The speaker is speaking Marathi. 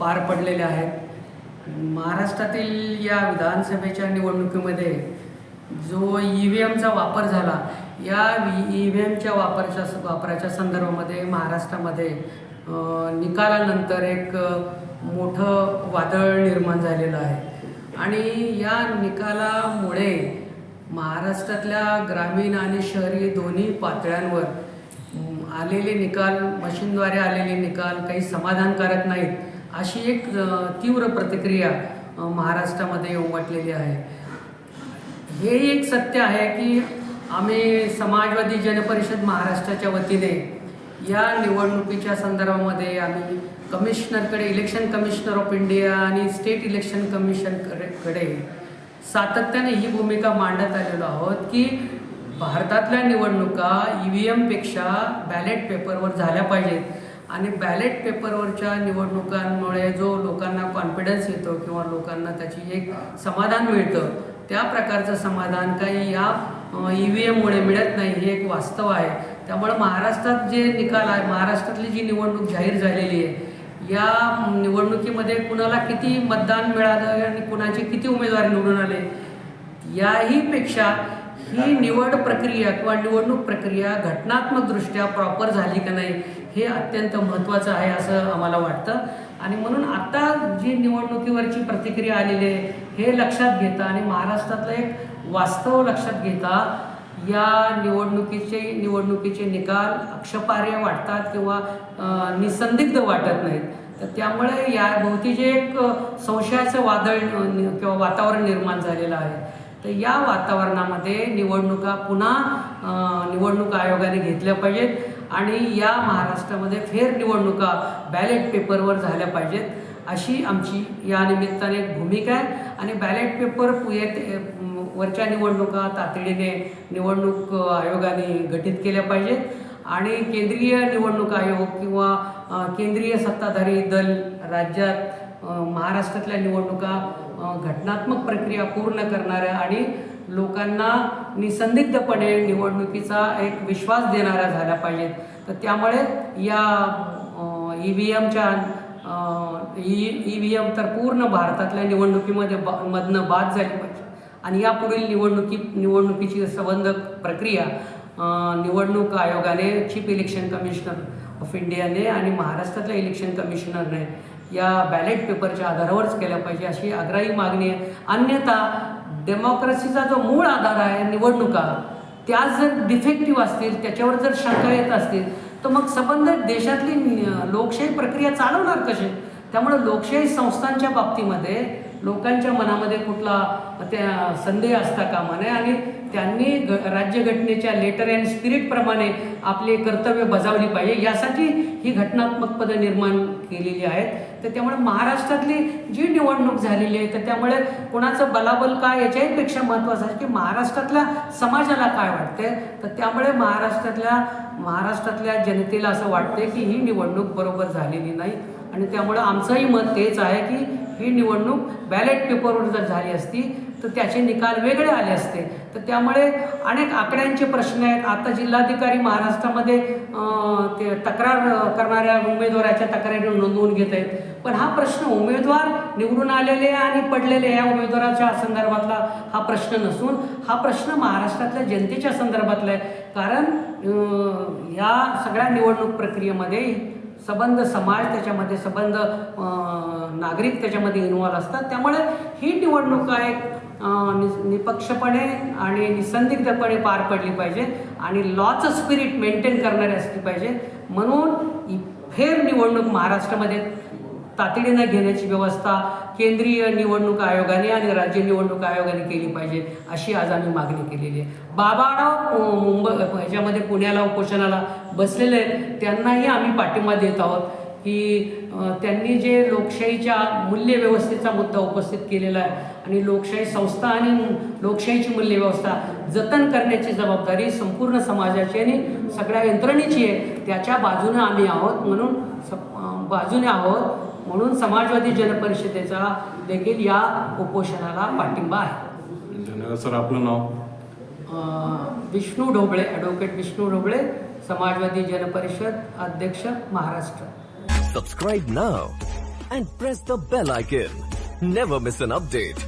पार पडलेले आहेत. महाराष्ट्रातील या विधानसभेच्या निवडणुकीमध्ये जो ई व्ही एमचा वापर झाला या ई व्ही एमच्या वापराच्या वापराच्या संदर्भामध्ये महाराष्ट्रामध्ये निकालानंतर एक मोठं वादळ निर्माण झालेलं आहे. आणि या निकालामुळे महाराष्ट्रातल्या ग्रामीण आणि शहरी दोन्ही पातळ्यांवर आलेले निकाल मशीनद्वारे आलेले निकाल काही समाधानकारक नाहीत. अशी एक तीव्र प्रतिक्रिया महाराष्ट्रामध्ये उमटलेली आहे. हे एक सत्य आहे की आम्ही समाजवादी जनपरिषद महाराष्ट्राच्या वतीने या निवडणुकीच्या संदर्भामध्ये आम्ही कमिशनरकडे इलेक्शन कमिशनर ऑफ इंडिया आणि स्टेट इलेक्शन कमिशनकडे सातत्याने ही भूमिका मांडत आलेलो आहोत की भारतातल्या निवडणुका ई व्ही एमपेक्षा बॅलेट पेपरवर झाल्या पाहिजेत. आणि बॅलेट पेपरवरच्या निवडणुकांमुळे जो लोकांना कॉन्फिडन्स येतो किंवा लोकांना त्याची एक समाधान मिळतं त्या प्रकारचं समाधान काही या ई व्ही एममुळे मिळत नाही हे एक वास्तव आहे. त्यामुळं महाराष्ट्रात जे निकाल आहे महाराष्ट्रातली जी निवडणूक जाहीर झालेली आहे या निवडणुकीमध्ये कुणाला किती मतदान मिळालं आणि कुणाचे किती उमेदवार निवडून आले याहीपेक्षा ही निवड प्रक्रिया किंवा निवडणूक प्रक्रिया घटनात्मकदृष्ट्या प्रॉपर झाली का नाही हे अत्यंत महत्त्वाचं आहे असं आम्हाला वाटतं. आणि म्हणून आत्ता जी निवडणुकीवरची प्रतिक्रिया आलेली आहे हे लक्षात घेता आणि महाराष्ट्रातलं एक वास्तव लक्षात घेता या निवडणुकीचे निवडणुकीचे निकाल अक्षपार्य वाटतात किंवा निसंदिग्ध वाटत नाहीत. तर त्यामुळे या भोवती जे एक संशयाचं वादळ किंवा वातावरण निर्माण झालेलं आहे. तर या वातावरणामध्ये निवडणुका पुन्हा निवडणूक आयोगाने घेतल्या पाहिजेत. आणि या महाराष्ट्रामध्ये फेर निवडणुका बॅलेट पेपरवर झाल्या पाहिजेत. अशी आमची या निमित्ताने एक भूमिका आहे. आणि बॅलेट पेपर पु- येत वरच्या निवडणुका तातडीने निवडणूक आयोगाने गठीत केल्या पाहिजेत. आणि केंद्रीय निवडणूक आयोग किंवा केंद्रीय सत्ताधारी दल राज्यात महाराष्ट्रातल्या निवडणुका घटनात्मक प्रक्रिया पूर्ण करणाऱ्या आणि लोकांना निसंदिग्धपणे निवडणुकीचा एक विश्वास देणाऱ्या झाल्या पाहिजेत. तर त्यामुळे या ई व्ही एमच्या ई व्ही एम तर पूर्ण भारतातल्या निवडणुकीमध्ये बा मधनं बाद झाली पाहिजे. आणि यापुढील निवडणुकी निवडणुकीची संबंध प्रक्रिया निवडणूक आयोगाने चीफ इलेक्शन कमिशनर ऑफ इंडियाने आणि महाराष्ट्रातल्या इलेक्शन कमिशनरने या बॅलेट पेपरच्या आधारावरच केल्या पाहिजे अशी आग्रही मागणी आहे. अन्यथा डेमोक्रेसीचा जो मूळ आधार आहे निवडणुका त्या जर डिफेक्टिव्ह असतील त्याच्यावर जर शंका येत असतील तर मग संबंध देशातली लोकशाही प्रक्रिया चालवणार कसे त्यामुळे लोकशाही संस्थांच्या बाबतीमध्ये लोकांच्या मनामध्ये कुठला त्या संदेह असता कामा नये आणि त्यांनी ग राज्यघटनेच्या लेटर अँड स्पिरिटप्रमाणे आपले कर्तव्य बजावली पाहिजे. यासाठी ही घटनात्मक पदं निर्माण केलेली आहेत. तर त्यामुळे महाराष्ट्रातली जी निवडणूक झालेली आहे तर त्यामुळे कोणाचं बलाबल काय याच्याहीपेक्षा महत्त्वाचं आहे की महाराष्ट्रातल्या समाजाला काय वाटते तर त्यामुळे महाराष्ट्रातल्या महाराष्ट्रातल्या जनतेला असं वाटते की ही निवडणूक बरोबर झालेली नाही. आणि त्यामुळं आमचंही मत तेच आहे की ही निवडणूक बॅलेट पेपरवर जर झाली असती तर त्याचे निकाल वेगळे आले असते. तर त्यामुळे अनेक आकड्यांचे प्रश्न आहेत. आता जिल्हाधिकारी महाराष्ट्रामध्ये ते तक्रार करणाऱ्या उमेदवाराच्या तक्रारी नोंदवून घेत आहेत. पण हा प्रश्न उमेदवार निवडून आलेले आणि पडलेले या उमेदवाराच्या संदर्भातला हा प्रश्न नसून हा प्रश्न महाराष्ट्रातल्या जनतेच्या संदर्भातला आहे. कारण या सगळ्या निवडणूक प्रक्रियेमध्ये सबंध समाज त्याच्यामध्ये सबंध नागरिक त्याच्यामध्ये इन्व्हॉल्व असतात. त्यामुळे ही निवडणूक आहे नि निपक्षपणे आणि निसंदिग्धपणे पार पडली पाहिजे आणि लॉचं स्पिरिट मेंटेन करणारी असली पाहिजे. म्हणून फेर निवडणूक महाराष्ट्रामध्ये तातडीनं घेण्याची व्यवस्था केंद्रीय निवडणूक आयोगाने आणि राज्य निवडणूक आयोगाने केली पाहिजे अशी आज आम्ही मागणी केलेली आहे. बाबाराव मुंबई ह्याच्यामध्ये पुण्याला उपोषणाला बसलेले आहेत. त्यांनाही आम्ही पाठिंबा देत आहोत की त्यांनी जे लोकशाहीच्या मूल्यव्यवस्थेचा मुद्दा उपस्थित केलेला आहे आणि लोकशाही संस्था आणि लोकशाहीची मूल्यव्यवस्था जतन करण्याची जबाबदारी संपूर्ण समाजाची आणि सगळ्या यंत्रणेची आहे. त्याच्या बाजूने आम्ही आहोत म्हणून बाजूने आहोत. म्हणून समाजवादी जनपरिषदेचा देखील या उपोषणाला पाठिंबा आहे धन्यवाद सर आपलं नाव विष्णू ढोबळे ॲडव्होकेट विष्णू ढोबळे समाजवादी जनपरिषद अध्यक्ष Maharashtra Subscribe now and press the bell icon. Never miss an update.